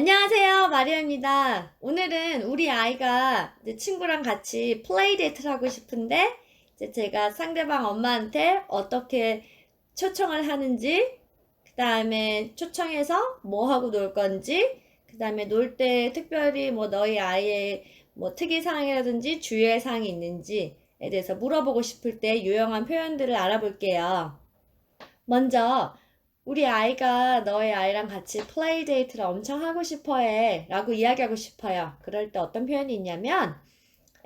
안녕하세요, 마리아입니다. 오늘은 우리 아이가 친구랑 같이 플레이데이트를 하고 싶은데, 이제 제가 상대방 엄마한테 어떻게 초청을 하는지, 그 다음에 초청해서 뭐 하고 놀 건지, 그 다음에 놀 때 특별히 뭐 너희 아이의 뭐 특이사항이라든지 주의할 사항이 있는지에 대해서 물어보고 싶을 때 유용한 표현들을 알아볼게요. 먼저, 우리 아이가 너의 아이랑 같이 플레이 데이트를 엄청 하고 싶어 해 라고 이야기하고 싶어요. 그럴 때 어떤 표현이 있냐면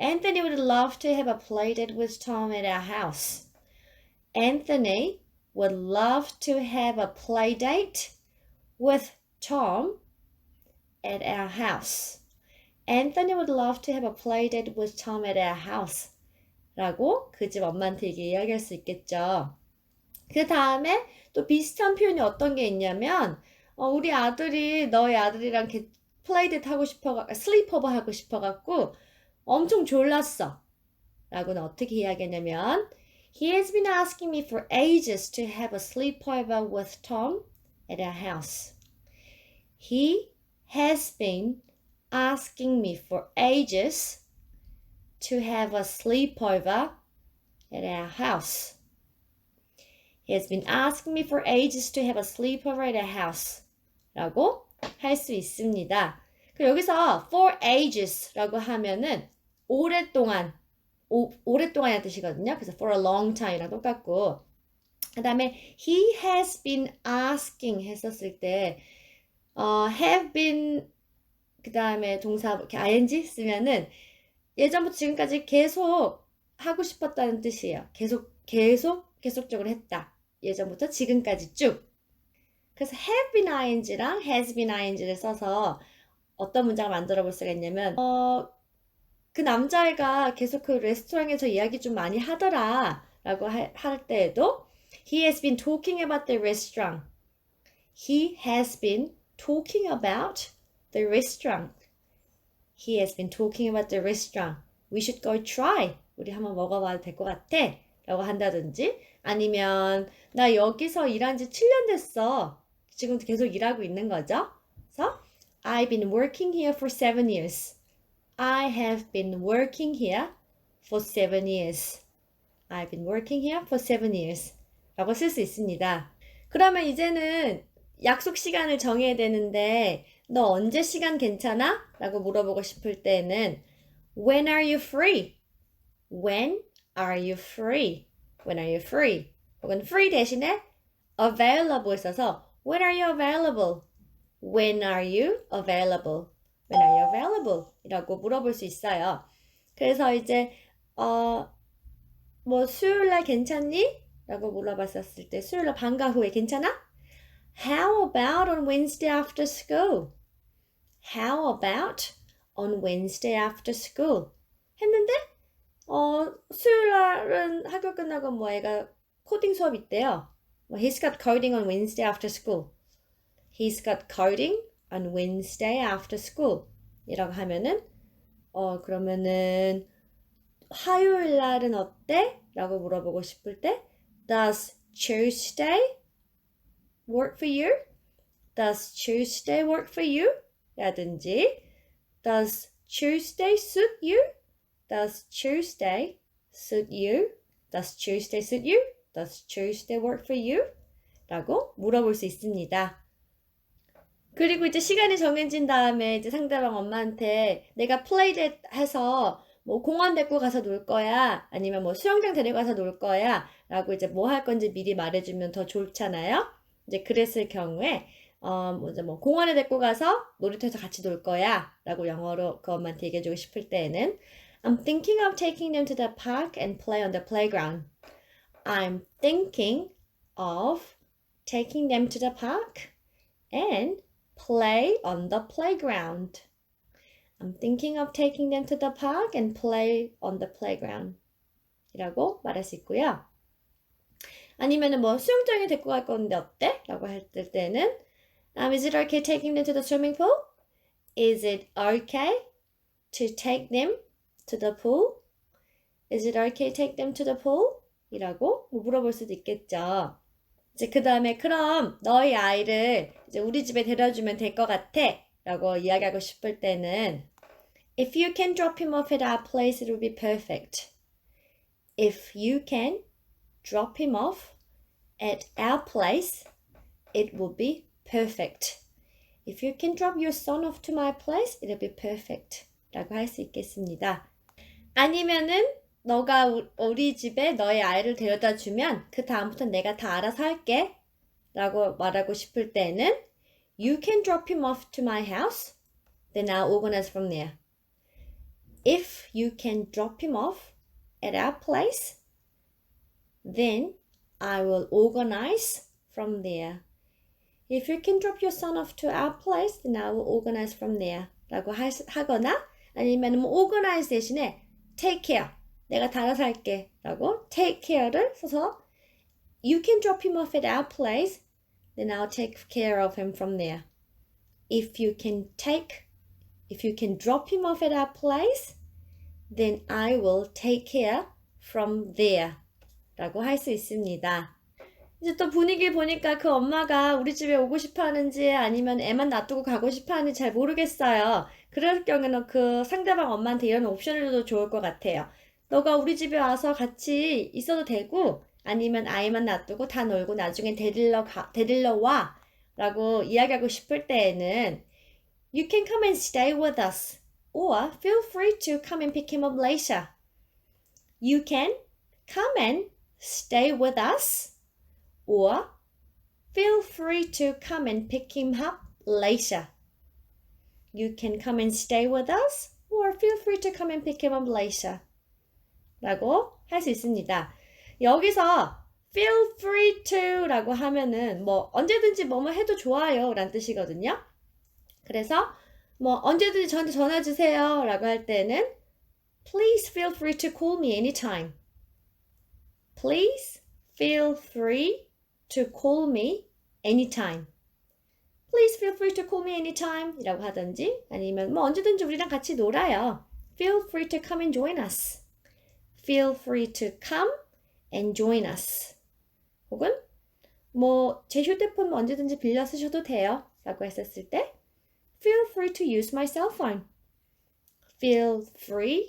Anthony would love to have a play date with Tom at our house. Anthony would love to have a play date with Tom at our house. Anthony would love to have a play date with Tom at our house. 라고 그 집 엄마한테 이야기할 수 있겠죠. 그 다음에 또 비슷한 표현이 어떤 게 있냐면 어, 우리 아들이 너희 아들이랑 이렇게 플레이데이트 하고 싶어 슬리퍼버 하고 싶어 갖고 엄청 졸랐어. 라고는 어떻게 이야기하냐면 He has been asking me for ages to have a sleepover with Tom at our house. He has been asking me for ages to have a sleepover at our house. He has been asking me for ages to have a sleepover at our house. 라고 할 수 있습니다. 그 여기서 for ages 라고 하면은 오랫동안, 오, 오랫동안이라는 뜻이거든요. 그래서 for a long time이랑 똑같고. 그 다음에 he has been asking 했었을 때, 어, have been, 그 다음에 동사, 이렇게 ing 쓰면은 예전부터 지금까지 계속 하고 싶었다는 뜻이에요. 계속, 계속, 계속적으로 했다. 예전부터 지금까지 쭉. 그래서 have been ing랑 has been ing를 써서 어떤 문장을 만들어 볼 수가 있냐면, 어, 그 남자애가 계속 그 레스토랑에서 이야기 좀 많이 하더라. 라고 할, 할 때에도, he has been talking about the restaurant. He has been talking about the restaurant. He has been talking about the restaurant. We should go try. 우리 한번 먹어봐도 될 것 같아. 라고 한다든지, 아니면, 나 여기서 일한 지 7년 됐어. 지금도 계속 일하고 있는 거죠. 그래서, I've been working here for seven years. I have been working here for seven years. I've been working here for seven years. 라고 쓸 수 있습니다. 그러면 이제는 약속 시간을 정해야 되는데, 너 언제 시간 괜찮아? 라고 물어보고 싶을 때는, When are you free? When are you free? When are you free? 혹은 free 대신에 available 써서 When are you available? When are you available? When are you available? 이라고 물어볼 수 있어요. 그래서 이제 어, 뭐 수요일 날 괜찮니? 라고 물어봤었을 때 수요일 날 방과 후에 괜찮아? How about on Wednesday after school? How about on Wednesday after school? 했는데 어, 수요일 날은 학교 끝나고 뭐 애가 코딩 수업 있대요. 뭐 He's got coding on Wednesday after school. He's got coding on Wednesday after school. 이라고 하면은 어 그러면은 화요일 날은 어때? 라고 물어보고 싶을 때 Does Tuesday work for you? Does Tuesday work for you? 라든지 Does Tuesday suit you? Does Tuesday suit you? Does Tuesday suit you? Does Tuesday work for you? 라고 물어볼 수 있습니다. 그리고 이제 시간이 정해진 다음에 이제 상대방 엄마한테 내가 플레이를 해서 뭐 공원 데리고 가서 놀 거야 아니면 뭐 수영장 데리고 가서 놀 거야 라고 이제 뭐 할 건지 미리 말해주면 더 좋잖아요. 이제 그랬을 경우에 어, 먼저 뭐 공원에 데리고 가서 놀이터에서 같이 놀 거야 라고 영어로 그 엄마한테 얘기해주고 싶을 때에는 I'm thinking of taking them to the park and play on the playground. I'm thinking of taking them to the park and play on the playground. I'm thinking of taking them to the park and play on the playground. 이라고 말할 수 있고요. 아니면은 뭐 수영장에 데리고 갈 건데 어때? 라고 했을 때는 um, Is it okay taking them to the swimming pool? Is it okay to take them to the pool? Is it okay to take them to the pool? 이라고 물어볼 수도 있겠죠. 이제 그 다음에 그럼 너희 아이를 이제 우리 집에 데려주면 될 것 같아. 라고 이야기하고 싶을 때는 If you can drop him off at our place, it will be perfect. If you can drop him off at our place, it will be perfect. If you can drop your son off to my place, it'll be perfect. 라고 할 수 있겠습니다. 아니면은 너가 우- 우리 집에 너의 아이를 데려다 주면 그 다음부터 내가 다 알아서 할게. 라고 말하고 싶을 때는 You can drop him off to my house. Then I'll organize from there. If you can drop him off at our place, then I will organize from there. If you can drop your son off to our place, then I will organize from there. 라고 하, 하거나 아니면 뭐 organize 대신에 take care. 내가 다 알아서 할게. 라고 take care를 써서 You can drop him off at our place, then I'll take care of him from there. If you can take, if you can drop him off at our place, then I will take care from there. 라고 할 수 있습니다. 이제 또 분위기 보니까 그 엄마가 우리 집에 오고 싶어 하는지 아니면 애만 놔두고 가고 싶어 하는지 잘 모르겠어요. 그럴 경우는 그 상대방 엄마한테 이런 옵션을 줘도 좋을 것 같아요. 너가 우리 집에 와서 같이 있어도 되고 아니면 아이만 놔두고 다 놀고 나중에 데리러 가, 데리러 와 라고 이야기하고 싶을 때에는 You can come and stay with us or feel free to come and pick him up later. You can come and stay with us or feel free to come and pick him up later. You can come and stay with us or feel free to come and pick him up later. 라고 할 수 있습니다. 여기서 feel free to 라고 하면은 뭐 언제든지 뭐뭐 해도 좋아요 라는 뜻이거든요. 그래서 뭐 언제든지 저한테 전화 주세요 라고 할 때는 please feel free to call me anytime. Please feel free to call me anytime. Please feel free to call me anytime 이라고 하든지 아니면 뭐 언제든지 우리랑 같이 놀아요. Feel free to come and join us. Feel free to come and join us. 혹은 뭐 제 휴대폰 언제든지 빌려 쓰셔도 돼요. 라고 했었을 때 Feel free to use my cell phone. Feel free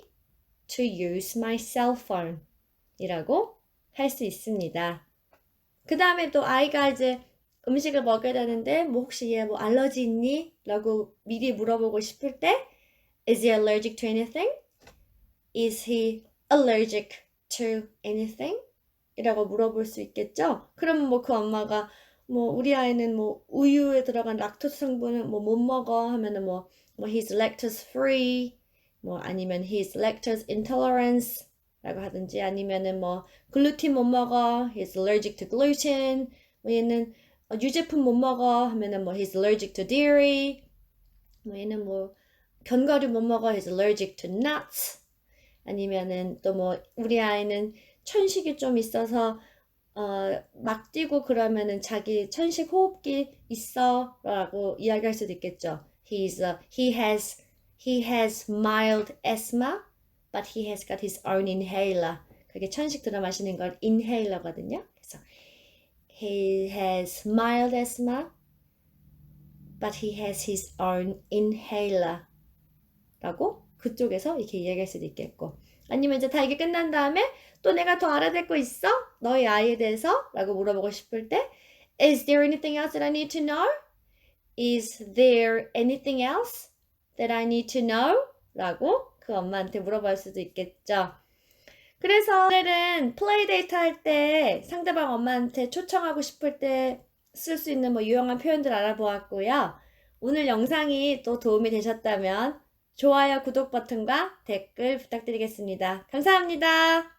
to use my cell phone. 이라고 할 수 있습니다. 그 다음에 또 아이가 이제 음식을 먹여야 되는데 뭐 혹시 얘 뭐 알러지 있니? 라고 미리 물어보고 싶을 때 Is he allergic to anything? Is he allergic to anything? 이라고 물어볼 수 있겠죠? 그러면 뭐 그 엄마가 뭐 우리 아이는 뭐 우유에 들어간 락토스 성분은 뭐 못 먹어 하면은 뭐, 뭐 he's lactose free 뭐 아니면 he's lactose intolerance 라고 하든지 아니면은 뭐 글루틴 못 먹어 he's allergic to gluten 뭐 얘는 어, 유제품 못 먹어 하면은 뭐 he's allergic to dairy 뭐 얘는 뭐 견과류 못 먹어 he's allergic to nuts 아니면은 또 뭐 우리 아이는 천식이 좀 있어서 어, 막 뛰고 그러면은 자기 천식 호흡기 있어 라고 이야기할 수도 있겠죠. He's, uh, he has, he has mild asthma, but he has got his own inhaler. 그게 천식 들어 마시는 걸 inhaler거든요. He has mild asthma, but he has his own inhaler. 라고 그쪽에서 이렇게 이야기할 수도 있겠고. 아니면 이제 다 이게 끝난 다음에 또 내가 더 알아야 거 있어? 너희 아이에 대해서? 라고 물어보고 싶을 때 Is there anything else that I need to know? Is there anything else that I need to know? 라고 그 엄마한테 물어볼 수도 있겠죠. 그래서 오늘은 플레이 데이트 할 때 상대방 엄마한테 초청하고 싶을 때 쓸 수 있는 뭐 유용한 표현들 알아보았고요. 오늘 영상이 또 도움이 되셨다면 좋아요, 구독 버튼과 댓글 부탁드리겠습니다. 감사합니다.